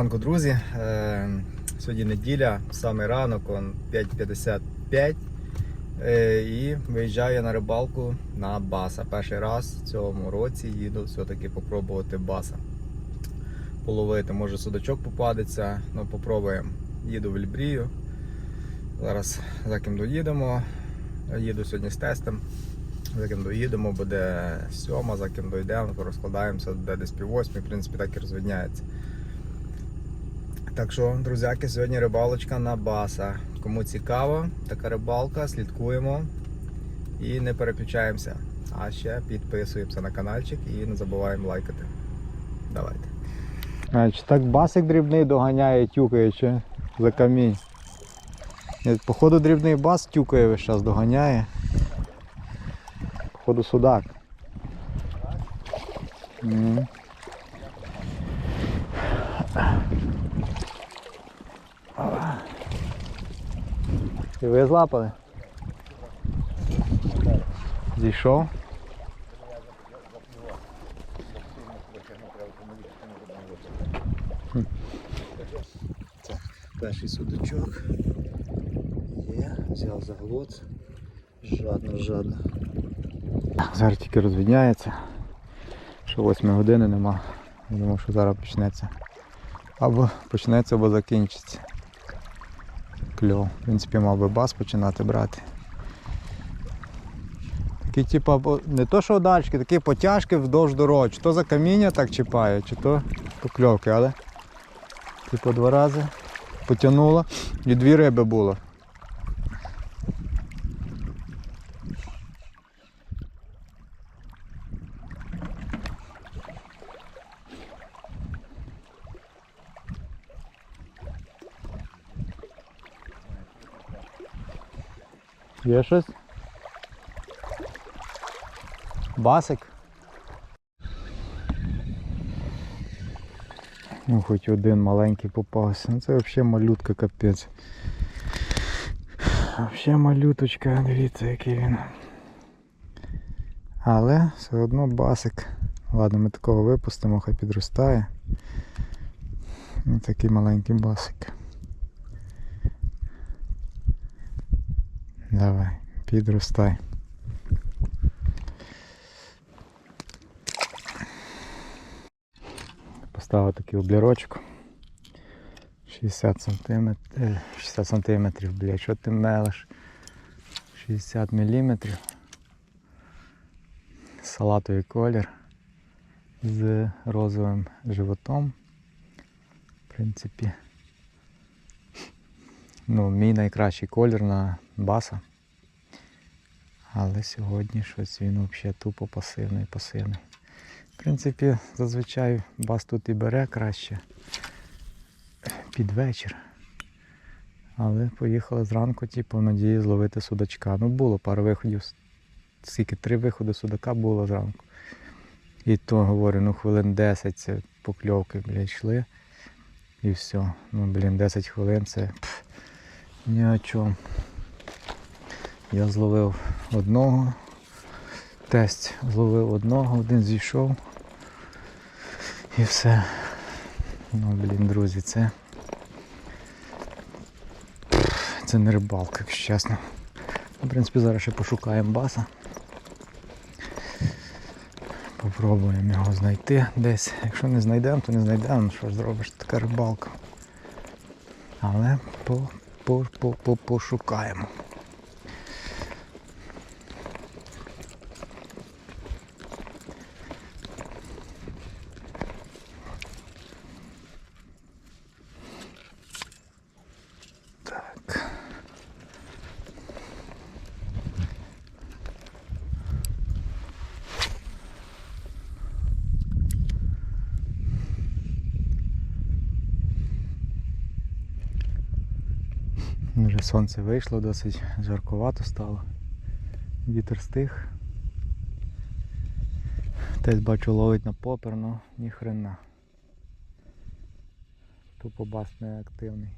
ранку, друзі. Е, Сьогодні неділя, самий ранок, 5.55. Е, І виїжджаю я на рибалку на баса. Перший раз в цьому році їду все-таки попробувати баса. Половити, може судачок попадеться, ну попробуємо. Їду в Лібрію. Зараз за ким доїдемо. Їду сьогодні з тестом. За ким доїдемо, буде сьома, за ким дойдемо, розкладаємося, де десь пів восьми, в принципі, так і розвидняється. Так що, друзяки, сьогодні рибалочка на баса. Кому цікаво, така рибалка, слідкуємо і не переключаємося. А ще підписуємося на каналчик і не забуваємо лайкати. Давайте. Чи так басик дрібний доганяє, тюкає, чи за камінь? Походу дрібний бас тюкає весь час доганяє. Походу судак. М. І ви злапали? Зійшов? Перший судачок. Є, взяв за глот. Жадно, жадно. Зараз тільки розвідняється. Що 8 години нема. Я думав, що зараз почнеться. Або почнеться, або закінчиться. Кльов. В принципі, мав би бас починати брати. Такі типу, не то що удачки, такі потяжки вздовж дороги. Чи то за каміння так чіпає, чи то покльовки, але типу два рази потягнуло і дві риби було. Є щось? Басик? Ну, хоч один маленький попався. Ну це взагалі малютка капець. Взагалі малюточка, дивіться який він. Але все одно басик. Ладно, ми такого випустимо, хай підростає. Ось такий маленький басик. Давай, підростай. Поставив такий облірочок. 60 сантиметрів. 60 сантиметрів, блядь, що ти мелиш? 60 міліметрів. Салатовий колір з розовим животом. В принципі, ну, мій найкращий колір на баса. Але сьогодні щось він взагалі тупо пасивний, пасивний. В принципі, зазвичай бас тут і бере краще під вечір. Але поїхали зранку, типу, надії зловити судачка. Ну було пару виходів. Скільки три виходи судака було зранку. І то говорю, ну хвилин 10 це покльовки, блядь, йшли. І все. Ну, блін, 10 хвилин це пф, ні о чому. Я зловив одного. Тесть зловив одного, один зійшов. І все. Ну, блін, друзі, це. Це не рибалка, якщо чесно. В принципі, зараз ще пошукаємо баса. Попробуємо його знайти десь. Якщо не знайдемо, то не знайдемо. Ну, Що ж зробиш, така рибалка. Але по, по, по, по, пошукаємо. Сонце вийшло, досить жаркувато стало. Вітер стих. Теж бачу ловить на попер, ну ніхрена. Тупо бас не активний.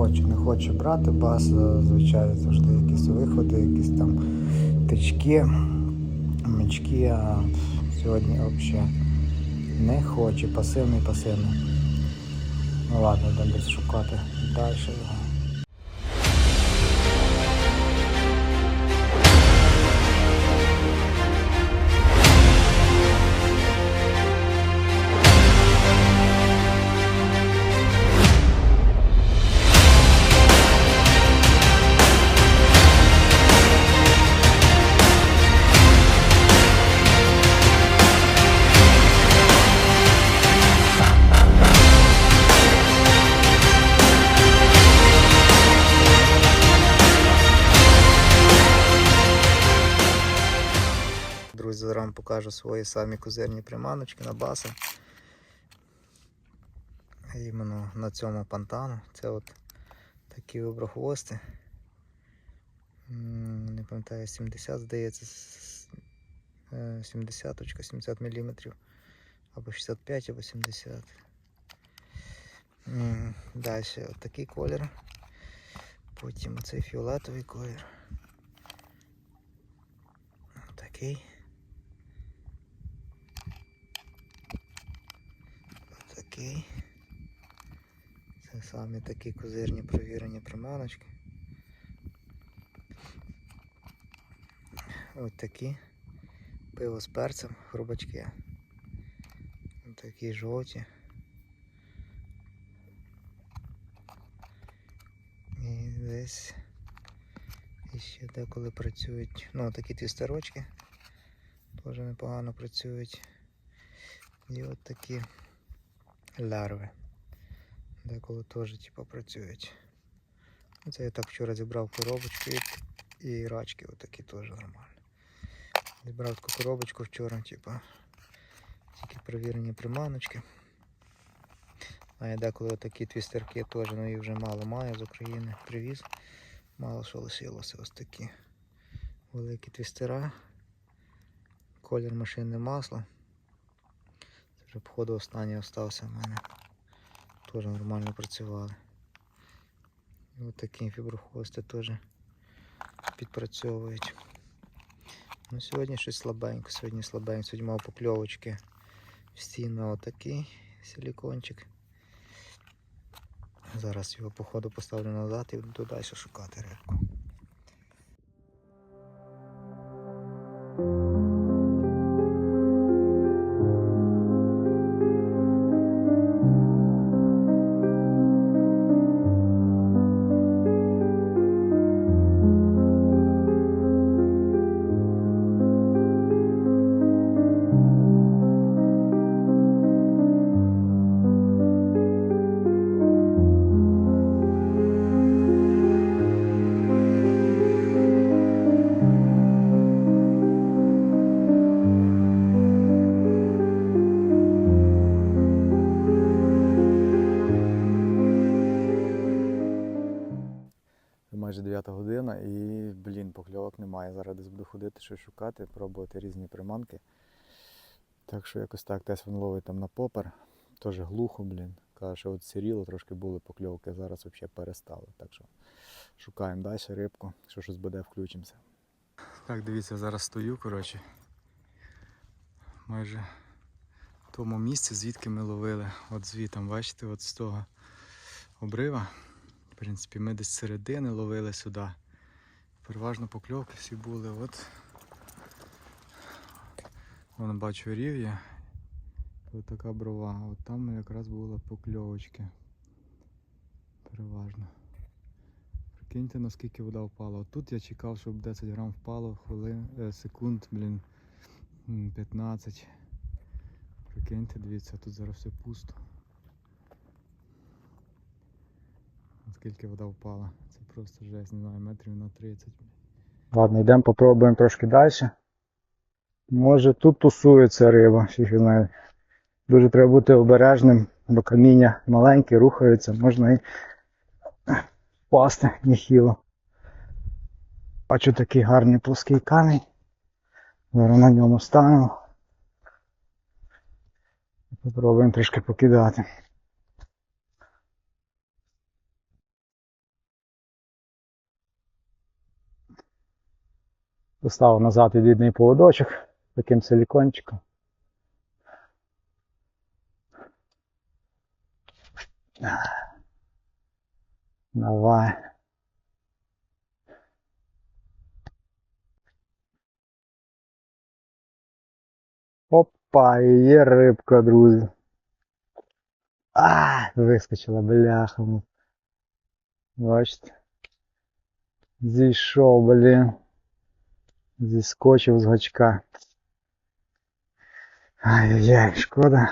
Хоче, не хоче брати бас, зазвичай завжди якісь виходи, якісь там тички, мечки, а сьогодні взагалі не хоче, пасивний, пасивний. Ну ладно, будемо шукати далі покажу свої самі козирні приманочки на баса. Іменно на цьому пантану. Це от такі виброхвости. Не пам'ятаю, 70, здається, е, 70, 70 мм. Або 65, або 70. Далі отакий колір. Потім оцей фіолетовий колір. Такий. Отакий. Це самі такі козирні провірені приманочки. Ось такі. Пиво з перцем, хрубачки. Ось такі жовті. І десь ще деколи працюють. Ну, такі твістерочки. Теж непогано працюють. І от такі лярви. Деколи теж типу, працюють. Це я так вчора зібрав коробочку і, і рачки отакі теж нормально. Зібрав таку коробочку вчора, типу, тільки перевірені приманочки. А я деколи отакі твістерки теж, ну їх вже мало маю з України, привіз. Мало що лишилося ось такі великі твістера. Колір машинне масло. Вже походу останній остався в мене. Теж нормально працювали. І от такі фіброхвости теж підпрацьовують. Ну сьогодні щось слабенько, сьогодні слабенько, сьогодні мав покльовочки в стіну отакий силікончик. Зараз його походу поставлю назад і буду шукати рибку. 9 година і, блін, покльовок немає. Зараз десь буду ходити, щось шукати, пробувати різні приманки. Так що якось так десь він ловить там на попер. Теж глухо, блін. Каже, що от сіріло, трошки були покльовки, зараз взагалі перестали. Так що шукаємо далі рибку, якщо щось буде, включимося. Так, дивіться, зараз стою, коротше. Майже в тому місці, звідки ми ловили. От звітом, бачите, от з того обрива. В принципі, ми десь середини ловили сюди. Переважно покльовки всі були. От. Вон бачу рів'я. Ось така брова. От там якраз були покльовочки. Переважно. Прикиньте, наскільки вода впала. От тут я чекав, щоб 10 грам впало, хвилин, е, секунд, блін, 15. Прикиньте, дивіться, тут зараз все пусто. Наскільки вода впала. Це просто жесть, не знаю, метрів на 30. Ладно, йдемо попробуємо трошки далі. Може тут тусується риба, фіг знає. Дуже треба бути обережним, бо каміння маленьке, рухаються, можна і впасти нехило. Бачу такий гарний плоский камінь. Зараз на ньому станемо. Попробуємо трішки покидати. Поставив назад відвідний поводочок таким силікончиком. Давай. Опа, є рибка, друзі. А, вискочила бляха. Бачите. Зійшов, блін. Зіскочив з гачка. Ай-яй-яй, шкода.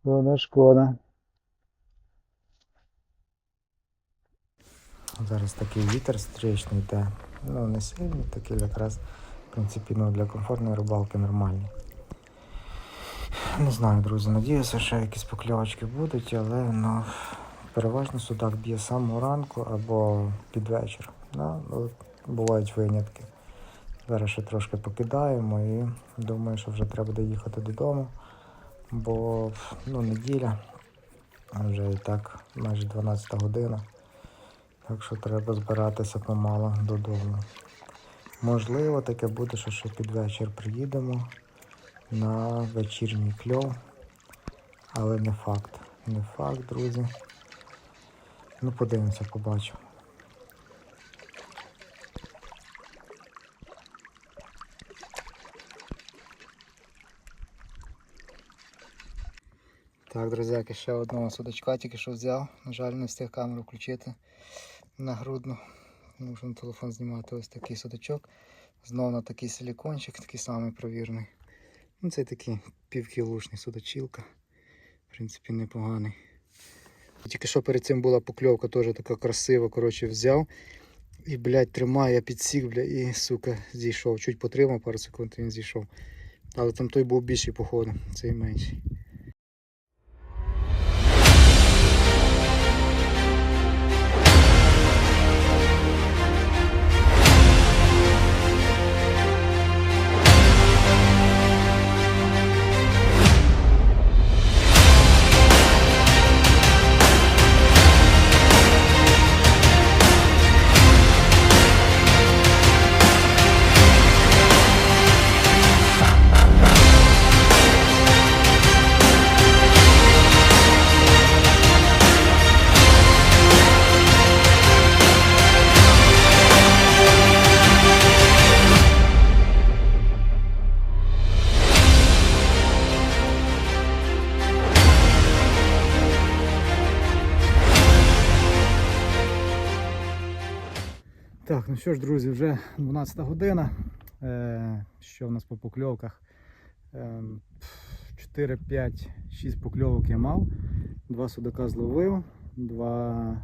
Шкода, шкода. Зараз такий вітер стрічний йде. Ну, не сильний, такий якраз, в принципі, ну, для комфортної рибалки нормальний. Не знаю, друзі, надіюся, що якісь покльовочки будуть, але ну, переважно судак б'є самого ранку або під вечір. Да? Бувають винятки. Зараз ще трошки покидаємо і думаю, що вже треба доїхати додому, бо ну, неділя, вже і так майже 12 година. Так що треба збиратися помало додому. Можливо, таке буде, що ще під вечір приїдемо на вечірній кльов. Але не факт. Не факт, друзі. Ну, подивимося, побачимо. Так, друзяки, ще одного судачка тільки що взяв. На жаль, не встиг камеру включити на грудну. Можу телефон знімати ось такий судачок. Знову на такий силікончик, такий самий провірний. Ну, це такий півкілушний судачілка. В принципі, непоганий. Тільки що перед цим була покльовка, теж така красива, коротше, взяв. І, блядь, тримає, підсік, бля, і, сука, зійшов. Чуть потримав пару секунд, він зійшов. Але там той був більший, походу, цей менший. Що ж, друзі, вже 12 година. Е, що в нас по покльовках? Е, 4, 5, 6 покльовок я мав. Два судака зловив, два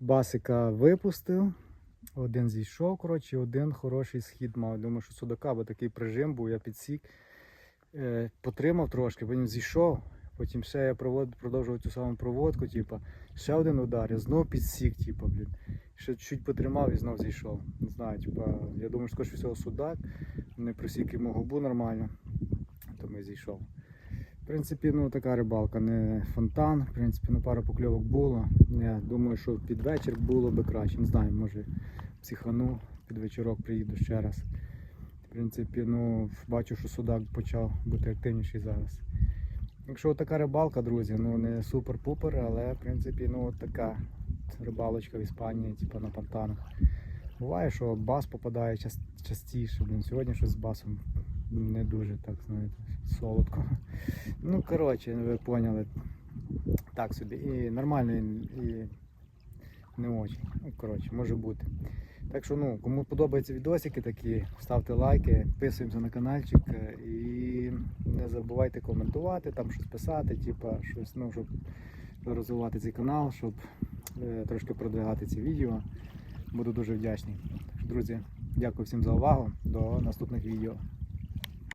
басика випустив. Один зійшов, коротше, один хороший схід мав. Думаю, що судака, бо такий прижим був, я підсік. Е, потримав трошки, потім зійшов. Потім ще я провод, продовжував цю саму проводку, типу, ще один удар, я знов підсік, типу, блін. Ще чуть потримав і знов зійшов. Не знаю, типа, я думаю, що скоріше всього судак. Не просік йому губу нормально, тому і зійшов. В принципі, ну така рибалка, не фонтан. В принципі, ну пару покльовок було. Я думаю, що під вечір було би краще. Не знаю, може психану, під вечірок приїду ще раз. В принципі, ну бачу, що судак почав бути активніший зараз. Якщо така рибалка, друзі, ну не супер-пупер, але в принципі, ну от така рибалочка в Іспанії, типу на понтанах. Буває, що бас попадає час- частіше. Блін, сьогодні щось з басом не дуже, так знаєте, солодко. Ну, коротше, ви поняли. Так собі. І нормально, і не очень. Ну, коротше, може бути. Так що, ну, кому подобаються відосики такі, ставте лайки, підписуємося на каналчик е, і не забувайте коментувати, там щось писати, типа щось, ну, щоб розвивати цей канал, щоб е, трошки продвигати ці відео. Буду дуже вдячний. Друзі, дякую всім за увагу. До наступних відео.